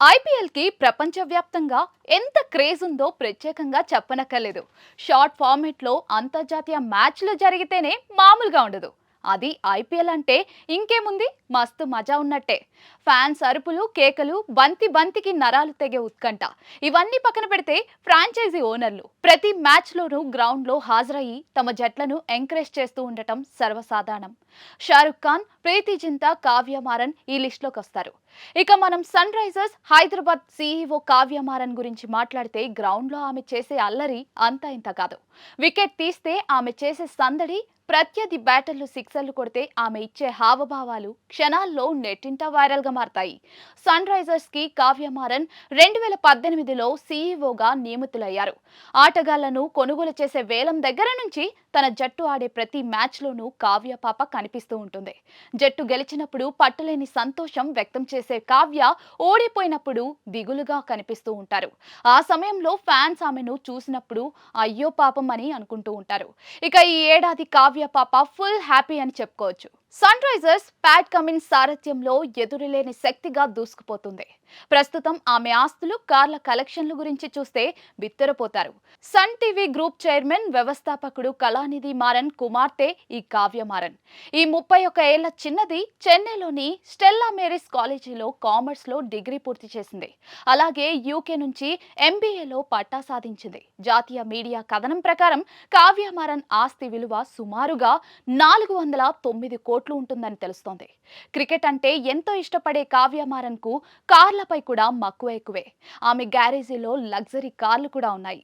ఐపీఎల్కి ప్రపంచవ్యాప్తంగా ఎంత క్రేజ్ ఉందో ప్రత్యేకంగా చెప్పనక్కర్లేదు. షార్ట్ ఫార్మెట్లో అంతర్జాతీయ మ్యాచ్లు జరిగితేనే మామూలుగా ఉండదు. అది ఐపీఎల్ అంటే ఇంకేముంది? మస్తు మజా ఉన్నట్టే. ఫ్యాన్స్ అరుపులు కేకలు బంతి బంతికి నరాలు తెగే ఉత్కంఠ. ఇవన్నీ పక్కన పెడితే ఫ్రాంచైజీ ఓనర్లు ప్రతి మ్యాచ్లోనూ గ్రౌండ్లో హాజరయ్యి తమ జట్లను ఎంకరేజ్ చేస్తూ ఉండటం సర్వసాధారణం. షారుఖ్ ఖాన్ ప్రీతి జింతా కావ్య మారన్ ఈ లిస్టులోకి వస్తారు. ఇక మనం sun Risers Hyderabad CEO Kavya Maran గురించి మాట్లాడితే గ్రౌండ్లో ఆమె చేసే అల్లరి అంతా ఇంత కాదు. వికెట్ తీస్తే ఆమె చేసే సందడి ప్రత్యర్థి బ్యాటర్లు సిక్సర్లు కొడితే ఆమె ఇచ్చే హావభావాలు క్షణాల్లో నెట్టింట వైరల్గా మారతాయి. సన్ రైజర్స్కి కావ్య మారన్ రెండు వేల పద్దెనిమిదిలో సీఈఓగా నియమితులయ్యారు. ఆటగాళ్ళను కొనుగోలు చేసే వేలం దగ్గర నుంచి తన జట్టు ఆడే ప్రతి మ్యాచ్లోనూ కావ్య పాప కనిపిస్తూ ఉంటుంది. జట్టు గెలిచినప్పుడు పట్టులేని సంతోషం వ్యక్తం చేసే కావ్య ఓడిపోయినప్పుడు దిగులుగా కనిపిస్తూ ఉంటారు. ఆ సమయంలో ఫ్యాన్స్ ఆమెను చూసినప్పుడు అయ్యో పాపం అని అనుకుంటూ ఉంటారు. ఇక ఈ ఏడాది కావ్య పాప ఫుల్ హ్యాపీ అని చెప్పుకోవచ్చు. సన్ రైజర్స్ ప్యాట్ కమిన్స్ సారథ్యంలో ఎదురులేని శక్తిగా దూసుకుపోతుంది. ప్రస్తుతం ఆమె ఆస్తులు కార్ల కలెక్షన్ల గురించి చూస్తే బిత్తరపోతారు. సన్ టీవీ గ్రూప్ చైర్మన్ వ్యవస్థాపకుడు కళానిధి మారన్ కుమార్తె ఈ కావ్య మారన్. ఈ ముప్పై ఒక ఏళ్ళ చిన్నది చెన్నైలోని స్టెల్లా మేరీస్ కాలేజీలో కామర్స్లో డిగ్రీ పూర్తి చేసింది. అలాగే యూకే నుంచి ఎంబీఏలో పట్టా సాధించింది. జాతీయ మీడియా కథనం ప్రకారం కావ్య మారన్ ఆస్తి విలువ సుమారుగా నాలుగు వందల తొమ్మిది కోట్లు ఉంటుందని తెలుస్తోంది. క్రికెట్ అంటే ఎంతో ఇష్టపడే కావ్య కు కార్ల కార్లపై కూడా మక్కువ ఎక్కువే. ఆమె గ్యారేజీలో లగ్జరీ కార్లు కూడా ఉన్నాయి.